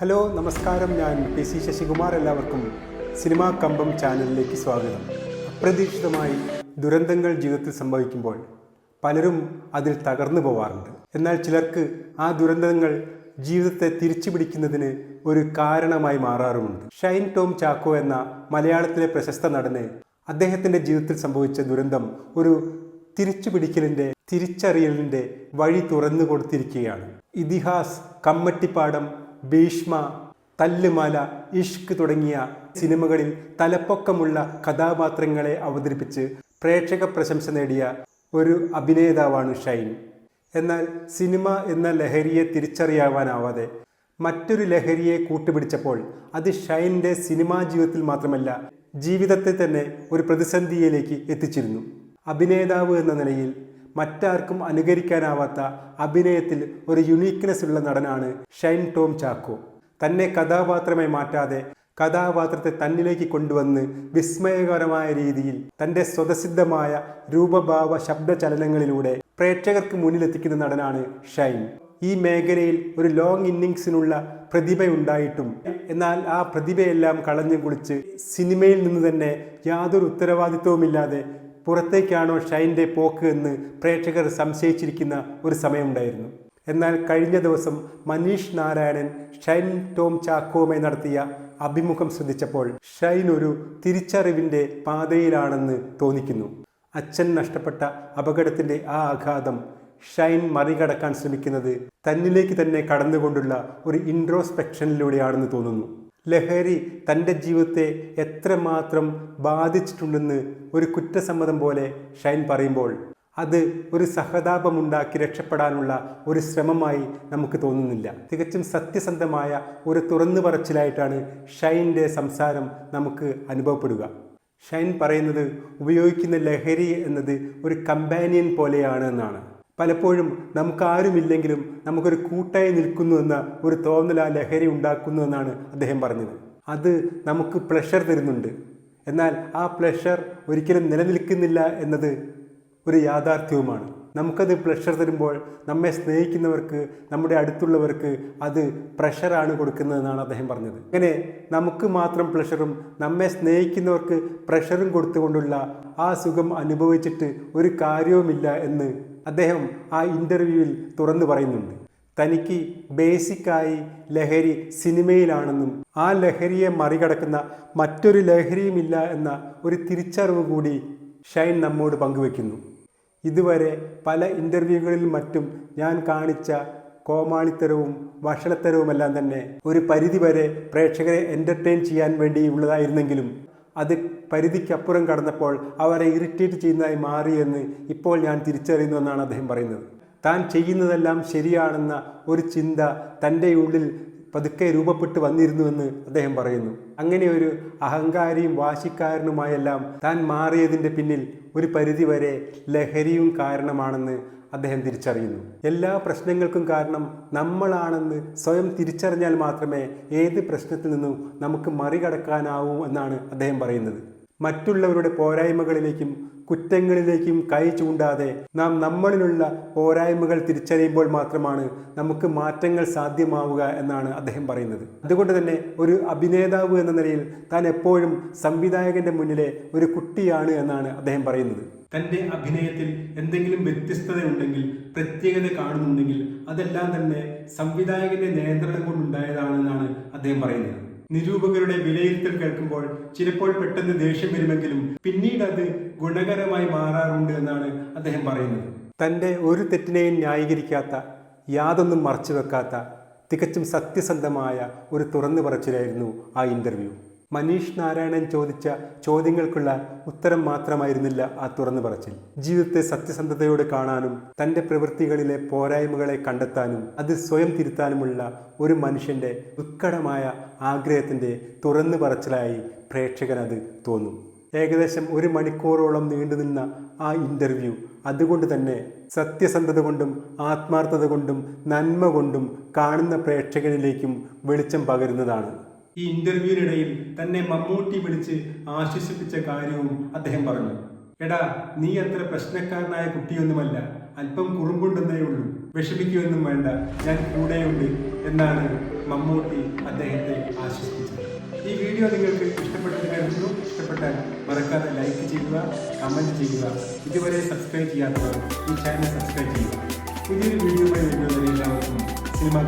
Hello നമസ്കാരം. ഞാൻ P C Sasikumar എല്ലാവർക്കും സിനിമാ കമ്പം ചാനലിലേക്ക് സ്വാഗതം. അപ്രതീക്ഷിതമായി ദുരന്തങ്ങൾ ജീവിതത്തിൽ സംഭവിക്കുമ്പോൾ പലരും അതിൽ തകർന്നു പോവാറുണ്ട്. എന്നാൽ ചിലർക്ക് ആ ദുരന്തങ്ങൾ ജീവിതത്തെ തിരിച്ചു പിടിക്കുന്നതിന് ഒരു കാരണമായി മാറാറുമുണ്ട്. ഷൈൻ ടോം ചാക്കോ എന്ന മലയാളത്തിലെ പ്രശസ്ത നടന് അദ്ദേഹത്തിന്റെ ജീവിതത്തിൽ സംഭവിച്ച ദുരന്തം ഒരു തിരിച്ചു പിടിക്കലിന്റെ തിരിച്ചറിയലിന്റെ വഴി തുറന്നു കൊടുത്തിരിക്കുകയാണ്. ഇതിഹാസ് കമ്മട്ടിപ്പാടം ഭീഷ്മ തല്ലുമാല ഇഷ്ക് തുടങ്ങിയ സിനിമകളിൽ തലപ്പൊക്കമുള്ള കഥാപാത്രങ്ങളെ അവതരിപ്പിച്ച് പ്രേക്ഷക പ്രശംസ നേടിയ ഒരു അഭിനേതാവാണ് ഷൈൻ. എന്നാൽ സിനിമ എന്ന ലഹരിയെ തിരിച്ചറിയാവാനാവാതെ മറ്റൊരു ലഹരിയെ കൂട്ടുപിടിച്ചപ്പോൾ അത് ഷൈന്റെ സിനിമാ ജീവിതത്തിൽ മാത്രമല്ല ജീവിതത്തെ തന്നെ ഒരു പ്രതിസന്ധിയിലേക്ക് എത്തിച്ചിരുന്നു. അഭിനേതാവ് എന്ന നിലയിൽ മറ്റാർക്കും അനുകരിക്കാനാവാത്ത അഭിനയത്തിൽ ഒരു യുണീക്ക്നെസ് ഉള്ള നടനാണ് ഷൈൻ ടോം ചാക്കോ. തന്നെ കഥാപാത്രമായി മാറ്റാതെ കഥാപാത്രത്തെ തന്നിലേക്ക് കൊണ്ടുവന്ന് വിസ്മയകരമായ രീതിയിൽ തന്റെ സ്വതസിദ്ധമായ രൂപഭാവ ശബ്ദചലനങ്ങളിലൂടെ പ്രേക്ഷകർക്ക് മുന്നിലെത്തിക്കുന്ന നടനാണ് ഷൈൻ. ഈ മേഖലയിൽ ഒരു ലോങ് ഇന്നിങ്സിനുള്ള പ്രതിഭയുണ്ടായിട്ടും എന്നാൽ ആ പ്രതിഭയെല്ലാം കളഞ്ഞു കുളിച്ച് സിനിമയിൽ നിന്ന് തന്നെ യാതൊരു ഉത്തരവാദിത്വവുമില്ലാതെ പുറത്തേക്കാണോ ഷൈന്റെ പോക്ക് എന്ന് പ്രേക്ഷകർ സംശയിച്ചിരിക്കുന്ന ഒരു സമയമുണ്ടായിരുന്നു. എന്നാൽ കഴിഞ്ഞ ദിവസം മനീഷ് നാരായണൻ ഷൈൻ ടോം ചാക്കോവുമായി നടത്തിയ അഭിമുഖം ശ്രദ്ധിച്ചപ്പോൾ ഷൈൻ ഒരു തിരിച്ചറിവിന്റെ പാതയിലാണെന്ന് തോന്നിക്കുന്നു. അച്ഛൻ നഷ്ടപ്പെട്ട അപകടത്തിന്റെ ആ ആഘാതം ഷൈൻ മറികടക്കാൻ ശ്രമിക്കുന്നത് തന്നിലേക്ക് തന്നെ കടന്നുകൊണ്ടുള്ള ഒരു ഇൻട്രോസ്പെക്ഷനിലൂടെയാണെന്ന് തോന്നുന്നു. ലഹരി തന്റെ ജീവിതത്തെ എത്രമാത്രം ബാധിച്ചിട്ടുണ്ടെന്ന് ഒരു കുറ്റസമ്മതം പോലെ ഷൈൻ പറയുമ്പോൾ അത് ഒരു സഹതാപമുണ്ടാക്കി രക്ഷപ്പെടാനുള്ള ഒരു ശ്രമമായി നമുക്ക് തോന്നുന്നില്ല. തികച്ചും സത്യസന്ധമായ ഒരു തുറന്നു പറച്ചിലായിട്ടാണ് ഷൈന്റെ സംസാരം നമുക്ക് അനുഭവപ്പെടുക. ഷൈൻ പറയുന്നത് ഉപയോഗിക്കുന്ന ലഹരി എന്നത് ഒരു കമ്പാനിയൻ പോലെയാണ് എന്നാണ്. പലപ്പോഴും നമുക്കാരുമില്ലെങ്കിലും നമുക്കൊരു കൂട്ടായി നിൽക്കുന്നുവെന്ന ഒരു തോന്നൽ ആ ലഹരി ഉണ്ടാക്കുന്നു എന്നാണ് അദ്ദേഹം പറഞ്ഞത്. അത് നമുക്ക് പ്ലഷർ തരുന്നുണ്ട്. എന്നാൽ ആ പ്ലഷർ ഒരിക്കലും നിലനിൽക്കുന്നില്ല എന്നത് ഒരു യാഥാർത്ഥ്യവുമാണ്. നമുക്കത് പ്ലഷർ തരുമ്പോൾ നമ്മെ സ്നേഹിക്കുന്നവർക്ക് നമ്മുടെ അടുത്തുള്ളവർക്ക് അത് പ്രഷറാണ് കൊടുക്കുന്നതെന്നാണ് അദ്ദേഹം പറഞ്ഞത്. അങ്ങനെ നമുക്ക് മാത്രം പ്ലഷറും നമ്മെ സ്നേഹിക്കുന്നവർക്ക് പ്രഷറും കൊടുത്തുകൊണ്ടുള്ള ആ സുഖം അനുഭവിച്ചിട്ട് ഒരു കാര്യവുമില്ല എന്ന് അദ്ദേഹം ആ ഇന്റർവ്യൂവിൽ തുറന്നു പറയുന്നുണ്ട്. തനിക്ക് ബേസിക്കായി ലഹരി സിനിമയിലാണെന്നും ആ ലഹരിയെ മറികടക്കുന്ന മറ്റൊരു ലഹരിയുമില്ല എന്ന ഒരു തിരിച്ചറിവ് കൂടി ഷൈൻ നമ്മോട് പങ്കുവെക്കുന്നു. ഇതുവരെ പല ഇന്റർവ്യൂകളിൽ മറ്റും ഞാൻ കാണിച്ച കോമാളിത്തരവും വഷളത്തരവുമെല്ലാം തന്നെ ഒരു പരിധിവരെ പ്രേക്ഷകരെ എന്റർടൈൻ ചെയ്യാൻ വേണ്ടിയുള്ളതായിരുന്നെങ്കിലും അത് പരിധിക്കപ്പുറം കടന്നപ്പോൾ അവരെ ഇറിറ്റേറ്റ് ചെയ്യുന്നതായി മാറിയെന്ന് ഇപ്പോൾ ഞാൻ തിരിച്ചറിയുന്നു എന്നാണ് അദ്ദേഹം പറയുന്നത്. താൻ ചെയ്യുന്നതെല്ലാം ശരിയാണെന്ന ഒരു ചിന്ത തന്റെ ഉള്ളിൽ പതുക്കെ രൂപപ്പെട്ട് വന്നിരുന്നുവെന്ന് അദ്ദേഹം പറയുന്നു. അങ്ങനെ ഒരു അഹങ്കാരിയും വാശിക്കാരനുമായെല്ലാം താൻ മാറിയതിന്റെ പിന്നിൽ ഒരു പരിധിവരെ ലഹരിയും കാരണമാണെന്ന് അദ്ദേഹം തിരിച്ചറിയുന്നു. എല്ലാ പ്രശ്നങ്ങൾക്കും കാരണം നമ്മളാണെന്ന് സ്വയം തിരിച്ചറിഞ്ഞാൽ മാത്രമേ ഏത് പ്രശ്നത്തിൽ നിന്നും നമുക്ക് മറികടക്കാനാവൂ എന്നാണ് അദ്ദേഹം പറയുന്നത്. മറ്റുള്ളവരുടെ പോരായ്മകളിലേക്കും കുറ്റങ്ങളിലേക്കും കൈ ചൂണ്ടാതെ നാം നമ്മളിലുള്ള പോരായ്മകൾ തിരിച്ചറിയുമ്പോൾ മാത്രമാണ് നമുക്ക് മാറ്റങ്ങൾ സാധ്യമാവുക എന്നാണ് അദ്ദേഹം പറയുന്നത്. അതുകൊണ്ട് തന്നെ ഒരു അഭിനേതാവ് എന്ന നിലയിൽ താൻ എപ്പോഴും സംവിധായകന്റെ മുന്നിലെ ഒരു കുട്ടിയാണ് എന്നാണ് അദ്ദേഹം പറയുന്നത്. തന്റെ അഭിനയത്തിൽ എന്തെങ്കിലും വ്യത്യസ്തത ഉണ്ടെങ്കിൽ പ്രത്യേകത കാണുന്നുണ്ടെങ്കിൽ അതെല്ലാം തന്നെ സംവിധായകന്റെ നിയന്ത്രണം കൊണ്ടുണ്ടായതാണെന്നാണ് അദ്ദേഹം പറയുന്നത്. നിരൂപകരുടെ വിലയിരുത്തൽ കേൾക്കുമ്പോൾ ചിലപ്പോൾ പെട്ടെന്ന് ദേഷ്യം വരുമെങ്കിലും പിന്നീട് അത് ഗുണകരമായി മാറാറുണ്ട് എന്നാണ് അദ്ദേഹം പറയുന്നത്. തന്റെ ഒരു തെറ്റിനെയും ന്യായീകരിക്കാത്ത യാതൊന്നും മറച്ചു വെക്കാത്ത തികച്ചും സത്യസന്ധമായ ഒരു തുറന്നു പറച്ചിലായിരുന്നു ആ ഇന്റർവ്യൂ. മനീഷ് നാരായണൻ ചോദിച്ച ചോദ്യങ്ങൾക്കുള്ള ഉത്തരം മാത്രമായിരുന്നില്ല ആ തുറന്നു പറച്ചിൽ. ജീവിതത്തെ സത്യസന്ധതയോടെ കാണാനും തന്റെ പ്രവൃത്തികളിലെ പോരായ്മകളെ കണ്ടെത്താനും അത് സ്വയം തിരുത്താനുമുള്ള ഒരു മനുഷ്യന്റെ ഉത്കടമായ ആഗ്രഹത്തിന്റെ തുറന്നു പറച്ചിലായി പ്രേക്ഷകനത് തോന്നും. ഏകദേശം ഒരു മണിക്കൂറോളം നീണ്ടുനിന്ന ആ ഇന്റർവ്യൂ അതുകൊണ്ട് തന്നെ സത്യസന്ധത കൊണ്ടും ആത്മാർത്ഥത കൊണ്ടും നന്മ കൊണ്ടും കാണുന്ന പ്രേക്ഷകരിലേക്കും വെളിച്ചം പകരുന്നതാണ്. ഈ ഇന്റർവ്യൂവിനിടയിൽ തന്നെ മമ്മൂട്ടി വിളിച്ച് ആശ്വസിപ്പിച്ച കാര്യവും അദ്ദേഹം പറഞ്ഞു. എടാ നീ അത്ര പ്രശ്നക്കാരനായ കുട്ടിയൊന്നുമല്ല. അല്പം കുറുമ്പുണ്ടെന്നേ ഉള്ളൂ. വിഷമിക്കുമെന്നും വേണ്ട. ഞാൻ കൂടെയുണ്ട് എന്നാണ് മമ്മൂട്ടി അദ്ദേഹത്തെ ആശ്വസിപ്പിച്ചത്. ഈ വീഡിയോ നിങ്ങൾക്ക് ഇഷ്ടപ്പെട്ടെന്ന് കരുതുന്നു. ഇഷ്ടപ്പെട്ടാൽ മറക്കാതെ ലൈക്ക് ചെയ്യുക കമന്റ് ചെയ്യുക. ഇതുവരെ സബ്സ്ക്രൈബ് ചെയ്യാത്തവർ ഈ ചാനൽ സബ്സ്ക്രൈബ് ചെയ്യുക. പുതിയൊരു വീഡിയോ വഴി വരുന്നവരെ എല്ലാവർക്കും സിനിമാ